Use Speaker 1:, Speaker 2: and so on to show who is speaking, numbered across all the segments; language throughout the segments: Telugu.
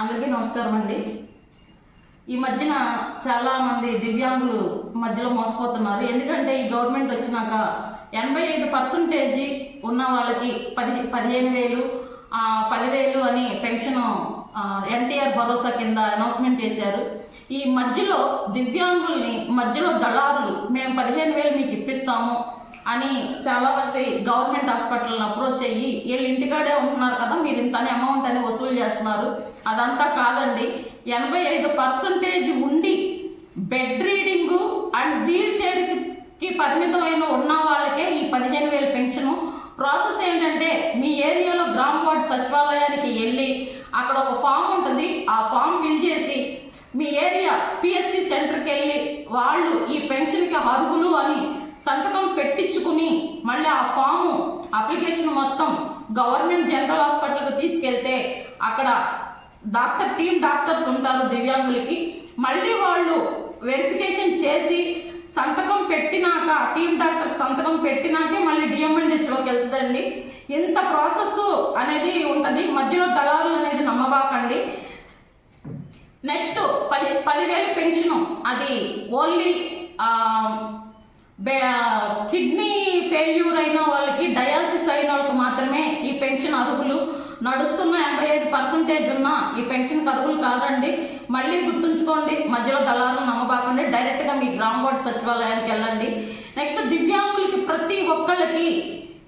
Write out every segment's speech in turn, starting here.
Speaker 1: అందరికీ నమస్కారం అండి. ఈ మధ్యన చాలామంది దివ్యాంగులు మధ్యలో మోసపోతున్నారు. ఎందుకంటే ఈ గవర్నమెంట్ వచ్చినాక ఎనభై ఐదు పర్సంటేజీ ఉన్న వాళ్ళకి పది పదిహేను వేలు పదివేలు అని పెన్షన్ ఎన్టీఆర్ భరోసా కింద అనౌన్స్మెంట్ చేశారు. ఈ మధ్యలో దివ్యాంగుల్ని మధ్యలో దళారులు మేము పదిహేను వేలు మీకు ఇప్పిస్తాము అని చాలా మంది గవర్నమెంట్ హాస్పిటల్ని అప్రోచ్ అయ్యి వీళ్ళు ఇంటికాడే ఉంటున్నారు కదా మీరు అమౌంట్ అని వసూలు చేస్తున్నారు. అదంతా కాదండి. ఎనభై ఐదు పర్సంటేజ్ ఉండి బెడ్ రీడింగు అండ్ వీల్ చైర్కి పరిమితమైన ఉన్న వాళ్ళకే ఈ పదిహేను వేల పెన్షను. ప్రాసెస్ ఏంటంటే మీ ఏరియాలో గ్రామ వార్డు సచివాలయానికి వెళ్ళి అక్కడ ఒక ఫామ్ ఉంటుంది. ఆ ఫామ్ ఫిల్ చేసి మీ ఏరియా పిహెచ్సి సెంటర్కి వెళ్ళి వాళ్ళు ఈ పెన్షన్కి అర్హులు అని సంతకం పెట్టించుకుని మళ్ళీ ఆ ఫాము అప్లికేషన్ మొత్తం గవర్నమెంట్ జనరల్ హాస్పిటల్కి తీసుకెళ్తే అక్కడ డాక్టర్ టీమ్ డాక్టర్స్ ఉంటారు దివ్యాంగులకి. మళ్ళీ వాళ్ళు వెరిఫికేషన్ చేసి సంతకం పెట్టినాక టీమ్ డాక్టర్ సంతకం పెట్టినాకే మళ్ళీ డిఎంఎన్హెచ్లోకి వెళ్తుందండి. ఇంత ప్రాసెస్ అనేది ఉంటుంది మధ్యలో దళారులు అనేది నమ్మబాకండి. నెక్స్ట్ పది పదివేలు పెన్షను అది ఓన్లీ కిడ్నీ ఫెయిల్యూర్ అయిన వాళ్ళకి డయాలసిస్ అయిన వాళ్ళకి మాత్రమే ఈ పెన్షన్ అర్హులు. నడుస్తున్న ఎనభై ఐదు పర్సెంటేజ్ ఉన్న ఈ పెన్షన్ అర్హులు కాదండి. మళ్ళీ గుర్తుంచుకోండి మధ్యలో దళాలను నమ్మబాకండి. డైరెక్ట్గా మీ గ్రామ వార్డు సచివాలయానికి వెళ్ళండి. నెక్స్ట్ దివ్యాంగులకి ప్రతి ఒక్కళ్ళకి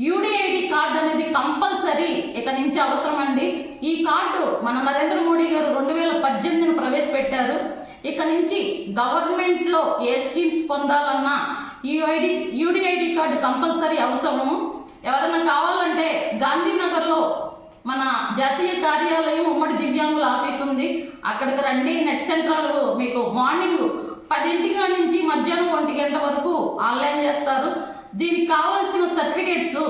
Speaker 1: యూడిఐడి కార్డు అనేది కంపల్సరీ ఇక నుంచి అవసరం అండి ఈ కార్డు మన నరేంద్ర మోడీ గారు రెండు వేల పద్దెనిమిదిని ప్రవేశపెట్టారు. ఇక నుంచి గవర్నమెంట్లో ఏ స్కీమ్స్ పొందాలన్నా యూఐడి యూడిఐడి కార్డు కంపల్సరీ అవసరము. ఎవరైనా కావాలంటే గాంధీనగర్లో మన జాతీయ కార్యాలయం ఉమ్మడి దివ్యాంగుల ఆఫీస్ ఉంది. అక్కడికి రండి. నెట్ సెంటర్ మీకు మార్నింగ్ పదింటి నుంచి మధ్యాహ్నం ఒంటి గంట వరకు ఆన్లైన్ చేస్తారు. దీనికి కావాల్సిన certificates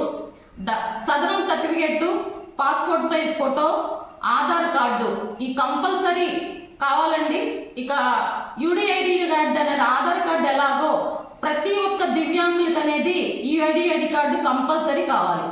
Speaker 1: Sadaram certificate passport size photo Aadhaar card ఈ కంపల్సరీ కావాలండి. ఇక యూడిఐడి కార్డు అనేది ఆధార్ కార్డు ఎలాగో ప్రతి ఒక్క దివ్యాంగులకు అనేది యూఐడి ఐడి కార్డు కంపల్సరీ కావాలి.